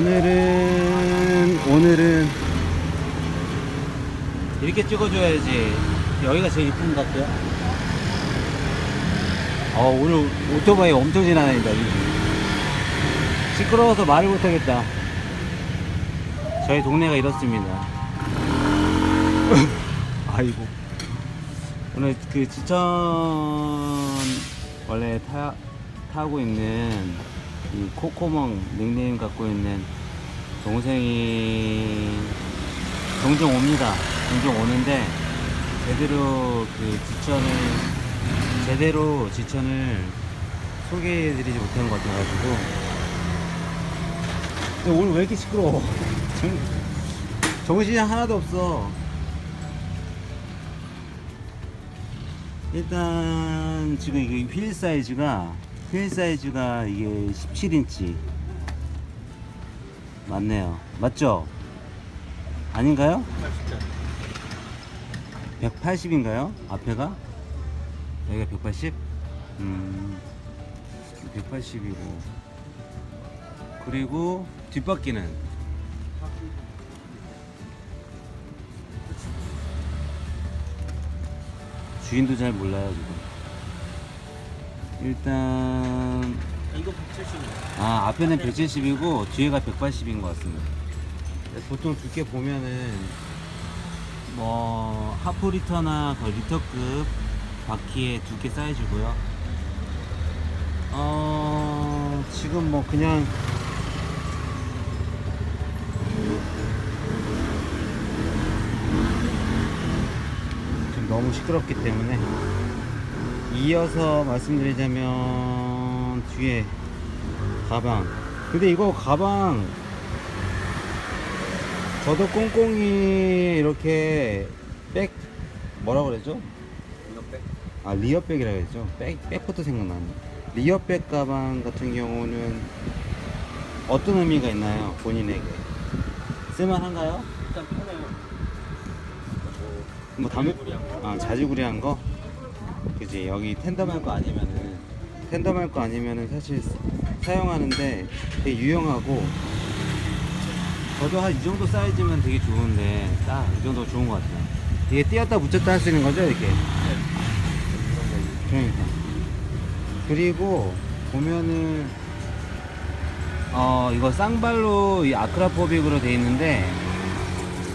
오늘은 오늘은 이렇게 찍어줘야지. 여기가 제일 이쁜 것 같아요. 어 오늘 오토바이 엄청 지나다닌다 지금. 시끄러워서 말을 못하겠다. 저희 동네가 이렇습니다. 아이고. 오늘 그 지천 원래 타, 타고 있는 이 코코멍 닉네임 갖고 있는 동생이 종종 옵니다. 종종 오는데 제대로 그 지천을 제대로 지천을 소개해드리지 못한 것 같아가지고 근데 오늘 왜 이렇게 시끄러워? 정, 정신이 하나도 없어. 일단 지금 이게 휠 사이즈가 휠 사이즈가 이게 17인치 맞네요 맞죠? 아닌가요? 180인가요? 앞에가? 여기가 180? 음 180이고 그리고 뒷바퀴는 주인도 잘 몰라요 지금 일단 이거 170이요. 아 앞에는 170이고 뒤에가 180인 것 같습니다 보통 두께 보면은 뭐 하프 리터나 거의 리터급 바퀴의 두께 사이즈고요 어 지금 뭐 그냥 지금 너무 시끄럽기 때문에 이어서 말씀드리자면 뒤에 가방 근데 이거 가방 저도 꽁꽁이 이렇게 백 뭐라 그랬죠? 빼. 아 리어백이라 그랬죠 백, 백부터 생각나네 리어백 가방 같은 경우는 어떤 의미가 있나요 본인에게 쓸만한가요? 일단 편해요. 뭐 담배 자주구리한 거. 아 자주구리한 거 그지? 여기 텐덤할 거 아니면은 텐덤할 거 아니면은 사실 사용하는데 되게 유용하고 저도 한 이 정도 사이즈면 되게 좋은데 딱 이 정도 좋은 것 같아요. 이게 띄었다 붙였다 할 수 있는 거죠 이렇게? 그러니까. 그리고 보면은 어 이거 쌍발로 이 아크라포빅으로 돼 있는데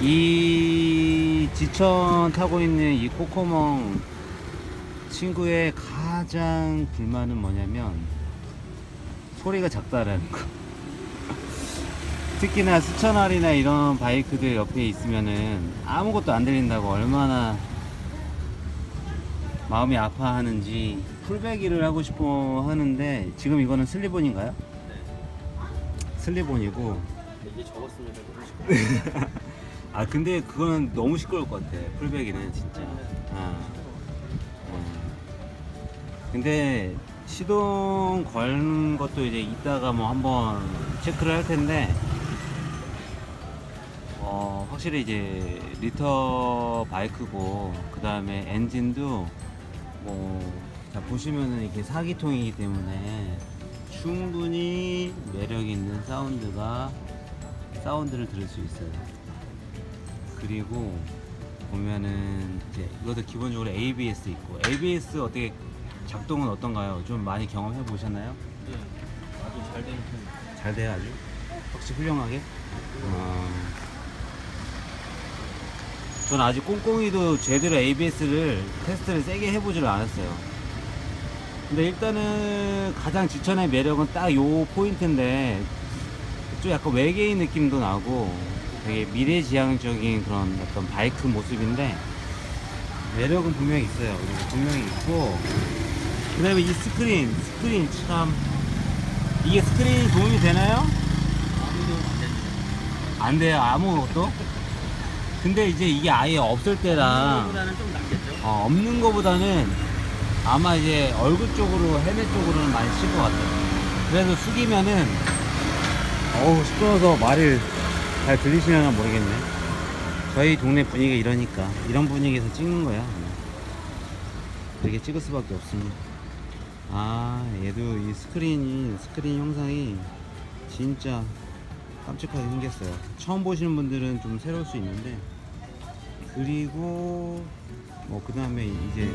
이 지천 타고 있는 이 코코멍 친구의 가장 불만은 뭐냐면 소리가 작다라는 거. 특히나 수천알이나 이런 바이크들 옆에 있으면은 아무것도 안 들린다고 얼마나 마음이 아파하는지 풀베기를 하고 싶어 하는데 지금 이거는 슬리본인가요? 네. 슬리본이고 이게 적었으면. 아 근데 그건 너무 시끄러울 것 같아 풀베기는 진짜 아. 음. 근데 시동 거는 것도 이제 이따가 뭐 한번 체크를 할 텐데 어 확실히 이제 리터 바이크고 그 다음에 엔진도 뭐자 보시면은 이게 사기통이기 때문에 충분히 매력 있는 사운드가 사운드를 들을 수 있어요. 그리고 보면은 이제 이것도 기본적으로 ABS 있고 ABS 어떻게 작동은 어떤가요? 좀 많이 경험해 보셨나요? 네. 아주 잘 되는 편. 잘 돼요 아주? 확실히 훌륭하게? 어... 전 아직 꽁꽁이도 제대로 ABS를 테스트를 세게 해보지를 않았어요. 근데 일단은 가장 지천의 매력은 딱 요 포인트인데 좀 약간 외계인 느낌도 나고 되게 미래지향적인 그런 어떤 바이크 모습인데 매력은 분명히 있어요. 분명히 있고 그 다음에 이 스크린 스크린 참. 이게 스크린이 도움이 되나요? 아무도. 안 돼요. 아무것도? 근데 이제 이게 아예 없을 때랑 보다는 좀 낫겠죠? 어, 없는 거보다는 아마 이제 얼굴 쪽으로 헤매 쪽으로는 많이 칠 것 같아요. 그래서 숙이면은 어우 시끄러워서 말을 잘 들리시려나 모르겠네. 저희 동네 분위기가 이러니까 이런 분위기에서 찍는 거야. 이렇게 찍을 수밖에 없습니다 아 얘도 이 스크린이 스크린 형상이 진짜 깜찍하게 생겼어요. 처음 보시는 분들은 좀 새로울 수 있는데 그리고 뭐 그 다음에 이제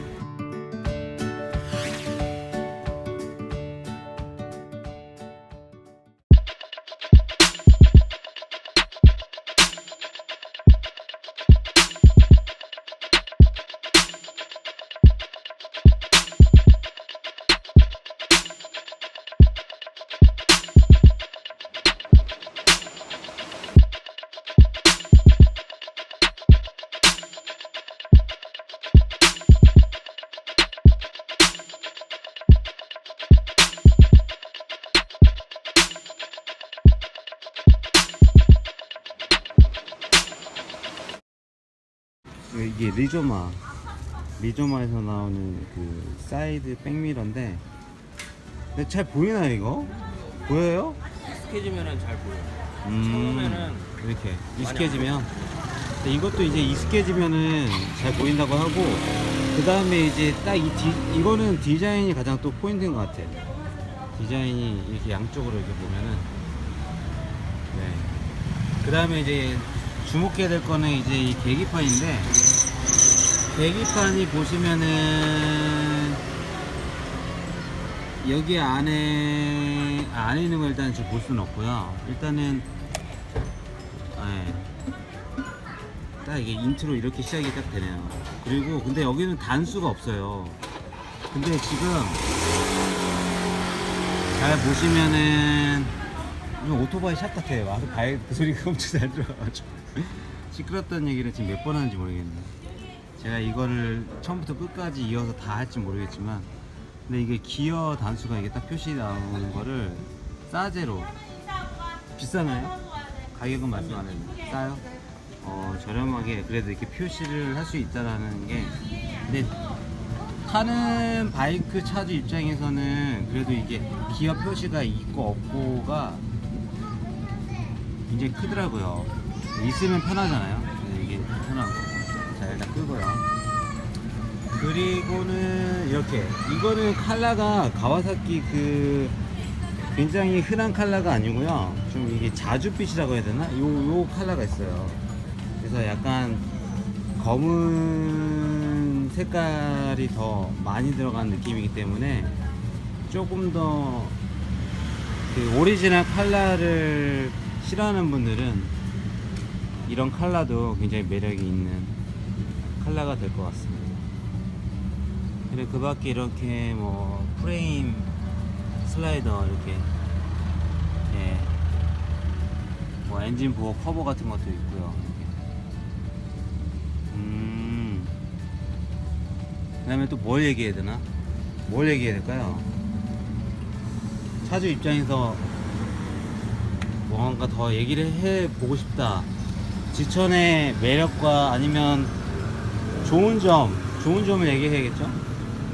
이게 리조마 리조마에서 나오는 그 사이드 백미러인데 근데 잘 보이나요 이거? 보여요? 익숙해지면은 잘 보여요. 음, 처음에는 이렇게 익숙해지면 근데 이것도 이제 익숙해지면은 잘 보인다고 하고 그 다음에 이제 딱 이 이거는 디자인이 가장 또 포인트인 것 같아 디자인이 이렇게 양쪽으로 이렇게 보면은 네 그 다음에 이제 주목해야 될 거는 이제 이 계기판인데 계기판이 보시면은 여기 안에 아, 안에 있는 걸 일단 볼 수는 없고요. 일단은 네. 딱 이게 인트로 이렇게 시작이 딱 되네요. 그리고 근데 여기는 단수가 없어요. 근데 지금 잘 보시면은 이거 오토바이 샷 같아요. 아주 바이 그 소리가 엄청 잘 들어가지고 시끄럽다는 얘기를 지금 몇 번 하는지 모르겠네요. 제가 이거를 처음부터 끝까지 이어서 다 할지 모르겠지만 근데 이게 기어 단수가 이게 딱 표시 나오는 거를 싸제로 비싸나요? 가격은 말씀 안 했는데 싸요? 어 저렴하게 그래도 이렇게 표시를 할 수 있다라는 게 근데 타는 바이크 차주 입장에서는 그래도 이게 기어 표시가 있고 없고가 굉장히 크더라고요. 있으면 편하잖아요. 네, 이게 편하고. 자 일단 끄고요. 그리고는 이렇게. 이거는 칼라가 가와사키 그 굉장히 흔한 칼라가 아니고요. 좀 이게 자주빛이라고 해야 되나? 요 요 칼라가 있어요. 그래서 약간 검은 색깔이 더 많이 들어간 느낌이기 때문에 조금 더 그 오리지널 칼라를 싫어하는 분들은 이런 칼라도 굉장히 매력이 있는 칼라가 될 것 같습니다. 그리고 그 밖에 이렇게 뭐 프레임 슬라이더 이렇게 예. 뭐 엔진 보호 커버 같은 것도 있고요. 음. 그다음에 또 뭘 얘기해야 되나? 뭘 얘기해야 될까요? 차주 입장에서 뭔가 더 얘기를 해 보고 싶다. 지천의 매력과 아니면 좋은 점, 좋은 점을 얘기해야겠죠?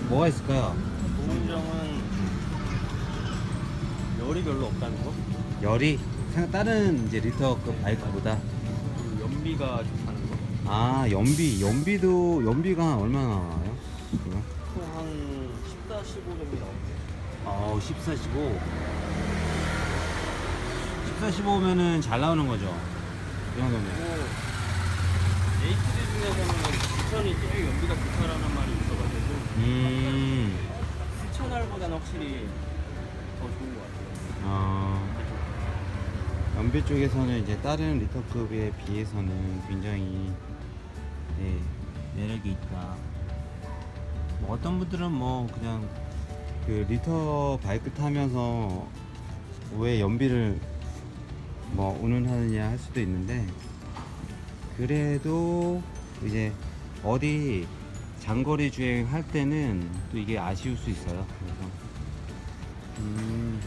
뭐가 있을까요? 좋은 점은 열이 별로 없다는 거. 열이 생각 다른 이제 리터급 바이크보다 그리고 연비가 좋다는 거. 아 연비 연비도 연비가 한 얼마나 나와요? 보통 한 14, 15 정도 나오는데. 어 14, 15 14, 15면은 잘 나오는 거죠? 이 정도면 에이티드 중에서는 지천이 제일 연비가 좋다라는 말이 있어가지고 음 스천알보다는 확실히 더 좋은 것 같아요. 어, 연비 쪽에서는 이제 다른 리터급에 비해서는 굉장히 네, 매력이 있다. 뭐 어떤 분들은 뭐 그냥 그 리터 바이크 타면서 왜 연비를 뭐 운운하느냐 할 수도 있는데 그래도 이제 어디 장거리 주행 할 때는 또 이게 아쉬울 수 있어요. 그래서 음,